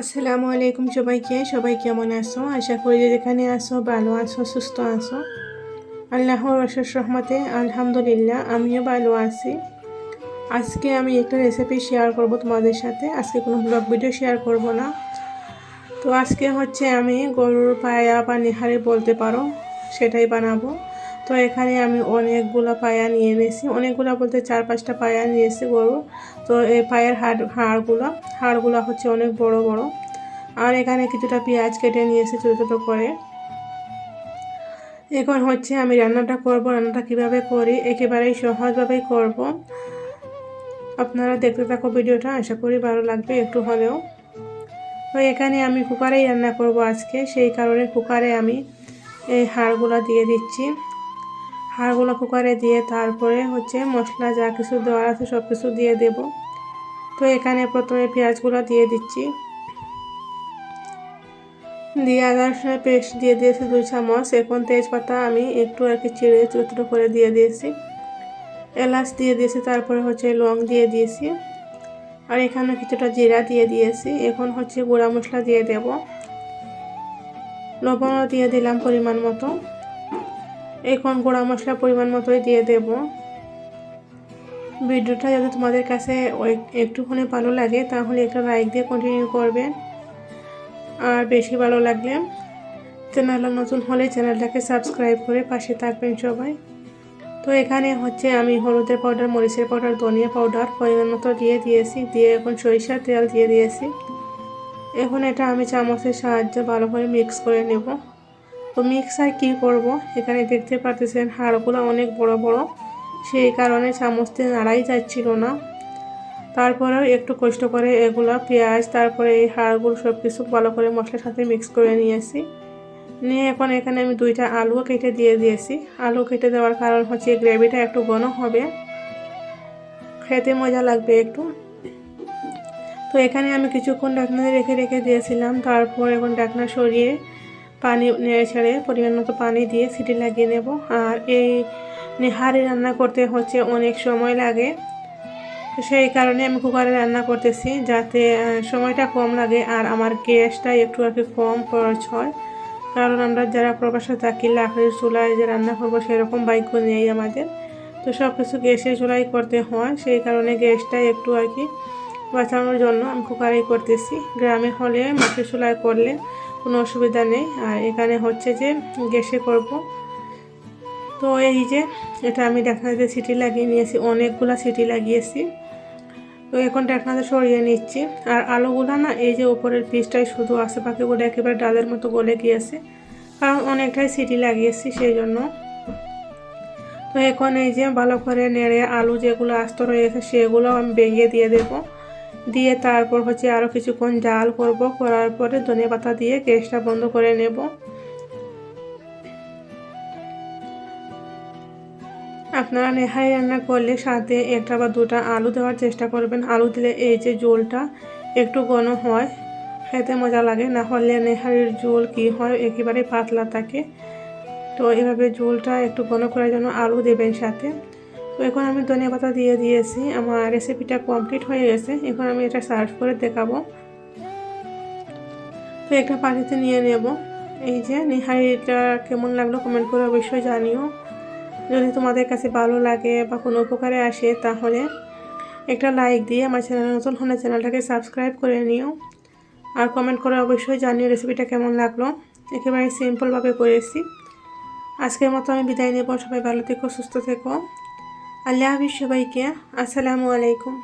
আসসালামু আলাইকুম সবাইকে। সবাই কেমন আছো? আশা করি যে যেখানে আসো ভালো আছো, সুস্থ আছো। আল্লাহর অশেষ রহমতে, আলহামদুলিল্লাহ, আমিও ভালো আছি। আজকে আমি একটা রেসিপি শেয়ার করব তোমাদের সাথে। আজকে কোনো ব্লগ ভিডিও শেয়ার করব না। তো আজকে হচ্ছে আমি গরুর পায়া বা নেহারি বলতে পারো, সেটাই বানাবো। তো এখানে আমি অনেকগুলো পায়া নিয়ে নিয়েছি অনেকগুলো বলতে চার পাঁচটা পায়া নিয়েছি গরু। তো এই পায়ের হাড়, হাড়গুলো হাড়গুলো হচ্ছে অনেক বড় বড়। আর এখানে কিছুটা পেঁয়াজ কেটে নিয়েছি ছোটো ছোটো করে। এখন হচ্ছে আমি রান্নাটা করব। রান্নাটা কীভাবে করি, একেবারেই সহজভাবেই করব। আপনারা দেখতে থাকো ভিডিওটা, আশা করি ভালো লাগবে একটু হলেও। তো এখানে আমি কুকারেই রান্না করব আজকে। সেই কারণে কুকারে আমি এই হাড়গুলো দিয়ে দিচ্ছি। হাড়গুলো কুকারে দিয়ে তারপরে হচ্ছে মশলা যা কিছু দেওয়ার আছে সব কিছু দিয়ে দেব। তো এখানে প্রথমে পেঁয়াজগুলো দিয়ে দিচ্ছি। দিয়ে আদা রসুনের পেস্ট দিয়ে দিয়েছি দুই চামচ। এখন তেজপাতা আমি একটু আর কি চিড়ে ছোটো করে দিয়ে দিয়েছি। এলাচ দিয়ে দিয়েছি, তারপরে হচ্ছে লং দিয়ে দিয়েছি। আর এখানে কিছুটা জিরা দিয়ে দিয়েছি। এখন হচ্ছে গুঁড়া মশলা দিয়ে দেব। লবণও দিয়ে দিলাম পরিমাণ মতো। এখন গোড়া মশলা পরিমাণ মতোই দিয়ে দেব। ভিডিওটা যদি তোমাদের কাছে একটুখানি ভালো লাগে, তাহলে একটা লাইক দিয়ে কন্টিনিউ করবেন আর বেশি ভালো লাগলে চ্যানেলটা নতুন হলে চ্যানেলটাকে সাবস্ক্রাইব করে পাশে থাকবেন সবাই। তো এখানে হচ্ছে আমি হলুদের পাউডার মরিচের পাউডার ধনিয়া পাউডার পরিমাণ মতো দিয়ে দিয়েছি, দিয়ে এখন সরিষার তেল দিয়ে দিয়েছি। এখন এটা আমি চামচের সাহায্যে ভালো করে মিক্স করে নেব। তো মিক্সার কি করব? এখানে দেখতে পারতেছেন হাড়গুলো অনেক বড় বড়। সেই কারণে চামচতে নাড়াই যাচ্ছিল না। তারপরেও একটু কষ্ট করে এগুলো পেঁয়াজ, তারপরে এই হাড়গুলো সব কিছু ভালো করে মশলার সাথে মিক্স করে নিয়েছি। নিয়ে এখন এখানে আমি দুইটা আলুও কেটে দিয়ে দিয়েছি। আলু কেটে দেওয়ার কারণ হচ্ছে গ্রেভিটা একটু ঘন হবে। খেতে মজা লাগবে একটু। তো এখানে আমি কিছুক্ষণ ডাকনা রেখে রেখে দিয়েছিলাম। তারপর এখন ডাকনা সরিয়ে পানি ছেড়ে পরিমাণ মতো পানি দিয়ে সিটি লাগিয়ে নেব। আর এই নেহারি রান্না করতে হচ্ছে অনেক সময় লাগে। সেই কারণে আমি কুকারে রান্না করতেছি যাতে সময়টা কম লাগে আর আমার গ্যাসটা একটু আর কি কম খরচ হয়। কারণ আমরা যারা প্রবাসে থাকি, লাকড়ির চুলায় যে রান্না করব সেরকম বাইক নেই আমাদের। তো সব কিছু গ্যাসের চুলাই করতে হয়, সেই কারণে গ্যাসটা একটু আর কি বাঁচানোর জন্য আমি কুকারেই করতেছি। গ্রামে হলে মাটির চুলায় করলে কোনো অসুবিধা নেই। আর এখানে হচ্ছে যে গ্যাসে করব। তো এই যে, এটা আমি ডাকনাতে সিটি লাগিয়ে নিয়েছি, অনেকগুলো সিটি লাগিয়েছি। তো এখন ডাকনাতে সরিয়ে নিচ্ছি। আর আলুগুলো না, এই যে উপরের পিসটাই শুধু আছে, বাকিগুলো একেবারে ডালের মতো গলে গিয়েছে। কারণ অনেকটাই সিটি লাগিয়েছি সেই জন্য। তো এখন এই যে ভালো করে নেড়ে আলু যেগুলো আস্ত রয়েছে, সেগুলো আমি বেরিয়ে দিয়ে দেবো। দিয়ে তারপর হচ্ছে আরও কিছুক্ষণ জাল করব, করার পরে ধনে পাতা দিয়ে গ্যাসটা বন্ধ করে নেব। আপনারা নেহাই রান্না করলে সাথে একটা বা দুটা আলু দেওয়ার চেষ্টা করবেন। আলু দিলে এই যে জোলটা একটু ঘন হয়, খেতে মজা লাগে। না হলে নেহারির জোল কি হয়, একেবারে পাতলা থাকে। তো এভাবে ঝোলটা একটু ঘন করার জন্য আলু দেবেন সাথে। তো এখন আমি ধনিয়া পাতা দিয়ে দিয়েছি। আমার রেসিপিটা কমপ্লিট হয়ে গেছে। এখন আমি এটা সার্ভ করে দেখাবো। তো একটা পানিতে নিয়ে নেব। এই যে নিহারিটা কেমন লাগল কমেন্ট করে অবশ্যই জানিও। যদি তোমাদের কাছে ভালো লাগে বা কোনো উপকারে আসে তাহলে একটা লাইক দিয়ে আমার চ্যানেল নতুন হলে চ্যানেলটাকে সাবস্ক্রাইব করে নিও। আর কমেন্ট করে অবশ্যই জানিও রেসিপিটা কেমন লাগল। একেবারে সিম্পলভাবে করেছি। আজকের মতো আমি বিদায় নেব। সবাই ভালো থেকো, সুস্থ থেকো। আল্লাহ হাফিজ সবাইকে আসসালামু আলাইকুম